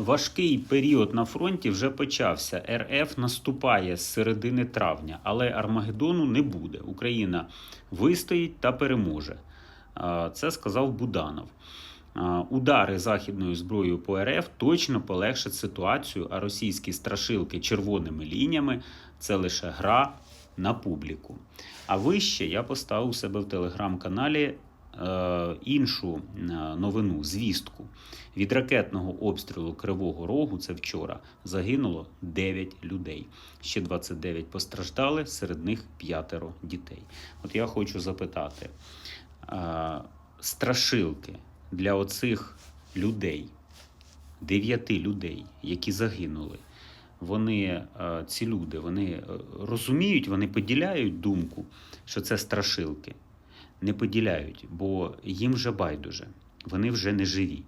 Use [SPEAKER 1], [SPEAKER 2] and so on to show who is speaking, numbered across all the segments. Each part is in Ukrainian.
[SPEAKER 1] Важкий період на фронті вже почався. РФ наступає з середини травня, але Армагеддону не буде. Україна вистоїть та переможе. Це сказав Буданов. Удари західною зброєю по РФ точно полегшать ситуацію, а російські страшилки червоними лініями це лише гра на публіку. А вище я поставив у себе в телеграм-каналі іншу е, новину, звістку. Від ракетного обстрілу Кривого Рогу, це вчора, загинуло 9 людей. Ще 29 постраждали, серед них п'ятеро дітей. От я хочу запитати: е, страшилки для оцих людей, дев'яти людей, які загинули, вони, е, ці люди, вони е, розуміють, вони поділяють думку, що це страшилки. Не поділяють, бо їм вже байдуже, вони вже не живі.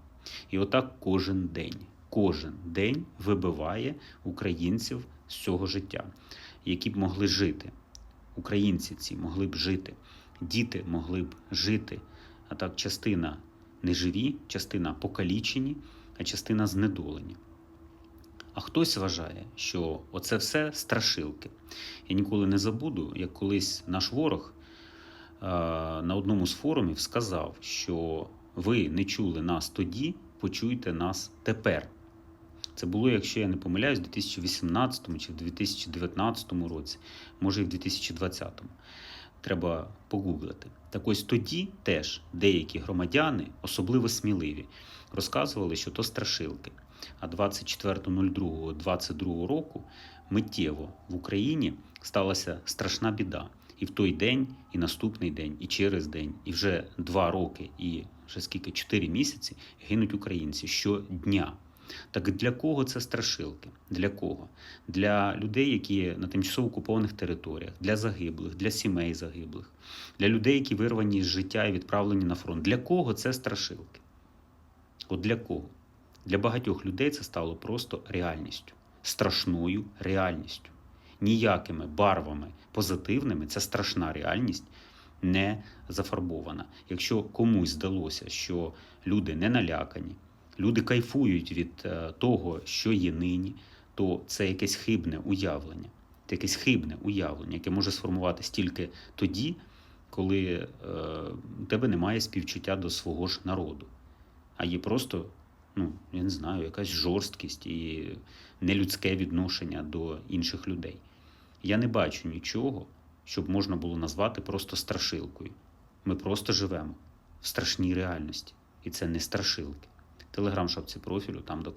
[SPEAKER 1] І отак кожен день, кожен день вибиває українців з цього життя, які б могли жити. Українці ці могли б жити, діти могли б жити. А так частина не живі, частина покалічені, а частина знедолені. А хтось вважає, що оце все страшилки. Я ніколи не забуду, як колись наш ворог на одному з форумів сказав, що ви не чули нас тоді, почуйте нас тепер. Це було, якщо я не помиляюсь, у 2018 чи в 2019 році, може і в 2020. Треба погуглити. Так ось тоді теж деякі громадяни, особливо сміливі, розказували, що то страшилки. А 24.02.22 року миттєво в Україні сталася страшна біда. І в той день, і наступний день, і через день, і вже два роки, і вже скільки чотири місяці гинуть українці щодня. Так для кого це страшилки? Для кого? Для людей, які на тимчасово окупованих територіях, для загиблих, для сімей загиблих, для людей, які вирвані з життя і відправлені на фронт. Для кого це страшилки? От для кого? Для багатьох людей це стало просто реальністю, страшною реальністю. Ніякими барвами позитивними ця страшна реальність не зафарбована. Якщо комусь здалося, що люди не налякані, люди кайфують від е, того, що є нині, то це якесь хибне уявлення. Це якесь хибне уявлення, яке може сформуватись тільки тоді, коли е, тебе немає співчуття до свого ж народу, а є просто, ну, я не знаю, якась жорсткість і нелюдське відношення до інших людей. Я не бачу нічого, щоб можна було назвати просто страшилкою. Ми просто живемо в страшній реальності, і це не страшилки. Телеграм шапці профілю там до